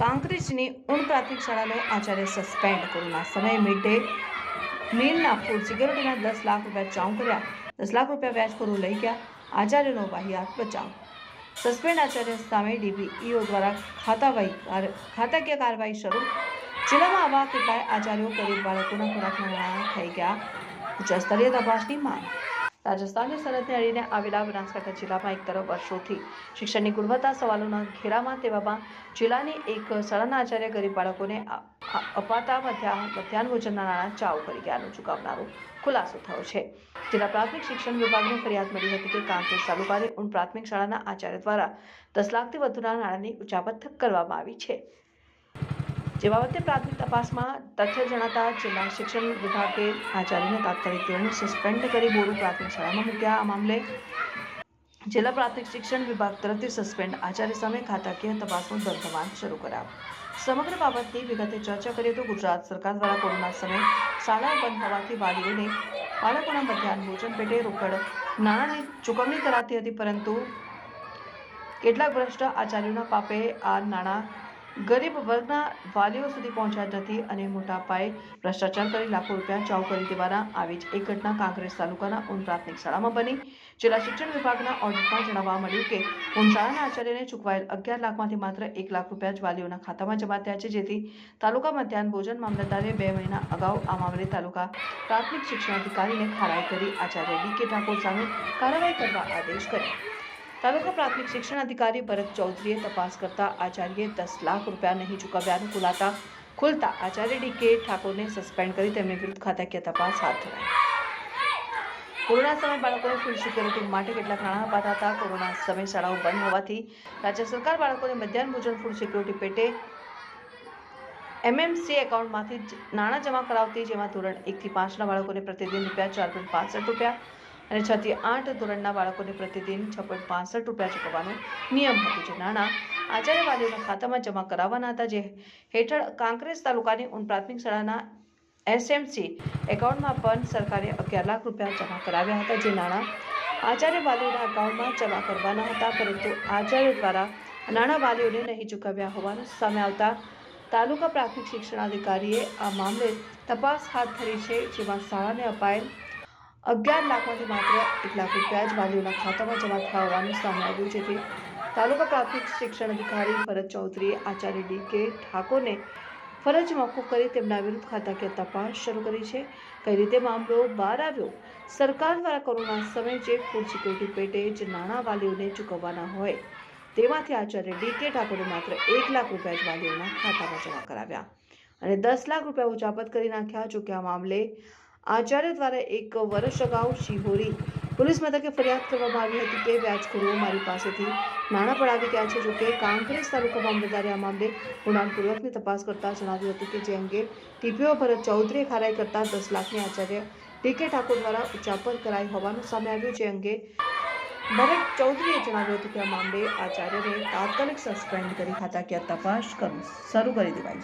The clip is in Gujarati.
કાંકરેજની ઉન પ્રાથમિક શાળાનો આચાર્ય સસ્પેન્ડ. કોરોના સમયે મિડ ડે મીલના ફૂડ સિક્યોરિટીના દસ લાખ રૂપિયા ચાઉ કર્યા. દસ લાખ રૂપિયા વ્યાજખોરો લઈ ગયા. આચાર્યનો વાહિયાત બચાવ. સસ્પેન્ડ આચાર્ય સામે ડીપીઈઓ દ્વારા ખાતાવાહી ખાતાકીય કાર્યવાહી શરૂ. જિલ્લામાં આવા કેટલાય આચાર્યો ગરીબ બાળકોના ખોરાકના નાણાં થઈ ગયા. ઉચ્ચ સ્તરીય તપાસની માંગ. રાજસ્થાનની સરહદને અડીને આવેલા બનાસકાંઠા જિલ્લામાં એક તરફ વર્ષોથી શિક્ષણની ગુણવત્તા સવાલોના ઘેરામાં તેવામાં જિલ્લાની એક શાળાના આચાર્ય ગરીબ બાળકોને અપાતા મધ્યાહન ભોજનના નાણાં ચાઉ કરી ગયાનું ચૂકવનારો ખુલાસો થયો છે. જિલ્લા પ્રાથમિક શિક્ષણ વિભાગને ફરિયાદ મળી હતી કે કાંકેર તાલુકાની ઉન પ્રાથમિક શાળાના આચાર્ય દ્વારા દસ લાખથી વધુના નાણાંની ઉચાપત કરવામાં આવી છે. જે બાબતે પ્રાથમિક તપાસમાં તથ્ય જણાતા જિલ્લા શિક્ષણ વિભાગે આચાર્યને તાત્કાલિક ધોરણે સસ્પેન્ડ કરી બોરુ પ્રાથમિક શાળામાં મૂક્યા. આ મામલે જિલ્લા પ્રાથમિક શિક્ષણ વિભાગ તરફથી સસ્પેન્ડ આચાર્ય સામે ખાતાકીય તપાસનો ધમધમાટ શરૂ કરાયો. સમગ્ર બાબતની વિગતે ચર્ચા કરીએ તો ગુજરાત સરકાર દ્વારા કોરોના સમયે શાળાઓ બંધ હોવાથી વાલીઓને બાળકોના મધ્યાહન ભોજન પેટે રોકડ, નાણાંની ચૂકવણી કરાતી હતી, પરંતુ કેટલાક ભ્રષ્ટ આચાર્યોના પાપે આ નાણાં ગરીબ વર્ગના વાલીઓ સુધી પહોંચ્યા નથી અને મોટા પાયે ભ્રષ્ટાચાર કરી લાખો રૂપિયા ચાઉ કરી દેવાના આવી જ એક ઘટના કાંકરેજ તાલુકાના ઉન પ્રાથમિક શાળામાં બની. જિલ્લા શિક્ષણ વિભાગના ઓડિટમાં જણાવવા મળ્યું કે, ઉન શાળાના આચાર્યને ચૂકવાયેલ અગિયાર લાખમાંથી માત્ર એક લાખ રૂપિયા જ વાલીઓના ખાતામાં જમા થયા છે, જેથી તાલુકા મધ્યાહન ભોજન મામલતદારે બે મહિના અગાઉ આ મામલે તાલુકા પ્રાથમિક શિક્ષણ અધિકારીને ખરાઈ કરી આચાર્ય ડી કે ઠાકોર સામે કાર્યવાહી કરવા આદેશ કર્યો. તાલુકા પ્રાથમિક શિક્ષણ અધિકારી ભરત ચૌધરીએ તપાસ કરતા આચાર્યએ દસ લાખ રૂપિયા નહીં ચૂકવ્યાનું ખુલાતા ખુલતા આચાર્ય ડી કે ઠાકોરને સસ્પેન્ડ કરી તેમની વિરુદ્ધ ખાતાકીય તપાસ હાથ ધરાઈ. કોરોના સમય બાળકોને ફૂડ સિક્યોરિટી માટે કેટલાક નાણાં અપાતા હતા. કોરોના સમય શાળાઓ બંધ હોવાથી રાજ્ય સરકાર બાળકોને મધ્યાહન ભોજન ફૂડ સિક્યોરિટી પેટે એમએમસી એકાઉન્ટમાંથી નાણાં જમા કરાવતી, જેમાં ધોરણ એકથી પાંચના બાળકોને પ્રતિદિન રૂપિયા ચાર પોઈન્ટ પાસઠ રૂપિયા અને છ થી આઠ ધોરણના બાળકોને પ્રતિદિન છ પોઈન્ટ પાસઠ રૂપિયા ચૂકવવાનો નિયમ હતો. જે નાણાં આચાર્ય વાલીઓના ખાતામાં જમા કરાવવાના હતા. જે હેઠળ કાંકરેજ તાલુકાની ઉન પ્રાથમિક શાળાના એસએમસી એકાઉન્ટમાં પણ સરકારે અગિયાર લાખ રૂપિયા જમા કરાવ્યા હતા. જે નાણાં આચાર્ય વાલીઓના એકાઉન્ટમાં જમા કરવાના હતા, પરંતુ આચાર્ય દ્વારા નાણાં વાલીઓને નહીં ચૂકવ્યા હોવાનું સામે આવતા તાલુકા પ્રાથમિક શિક્ષણાધિકારીએ આ મામલે તપાસ હાથ ધરી છે. જેમાં શાળાને અપાયેલ અગિયાર લાખમાંથી માત્ર એક લાખ રૂપિયા જ વાલીઓના ખાતામાં જમા થયા હોવાનું સામે આવ્યું જેથી તાલુકા પ્રાથમિક શિક્ષણ અધિકારી ભરત ચૌધરીએ આચાર્ય ડી કે ઠાકોરને ફરજ મોકૂફ કરી તેમના વિરુદ્ધ ખાતાકીય તપાસ શરૂ કરી છે. કઈ રીતે મામલો બહાર આવ્યો? સરકાર દ્વારા કોરોના સમયે જે ફૂડ સિક્યુરિટી પેટે જ નાણાં વાલીઓને ચૂકવવાના હોય, તેમાંથી આચાર્ય ડી કે ઠાકોરે માત્ર એક લાખ રૂપિયા જ વાલીઓના ખાતામાં જમા કરાવ્યા અને દસ લાખ રૂપિયા ઉચાપત કરી નાખ્યા. જોકે આ મામલે આચાર્ય દ્વારા એક વર્ષ અગાઉ શિહોરી પોલીસ મથકે ફરિયાદ કરવામાં આવી હતી કે વ્યાજખોરો મારી પાસેથી નાણાં પડાવી ગયા છે. જોકે કાંકરેજ તાલુકા મામલતદારે આ મામલે ઊંડાણપૂર્વકની તપાસ કરતા જણાવ્યું હતું કે જે અંગે ટીપીઓ ભરત ચૌધરીએ ખારાઈ કરતા દસ લાખની આચાર્ય ડીકે ઠાકોર દ્વારા ઉચ્ચાપન કરાઈ હોવાનું સામે આવ્યું. જે અંગે ભરત ચૌધરીએ જણાવ્યું હતું કે આ મામલે આચાર્યને તાત્કાલિક સસ્પેન્ડ કરી ખાતાકીય તપાસ કરું, શરૂ કરી દેવાઈ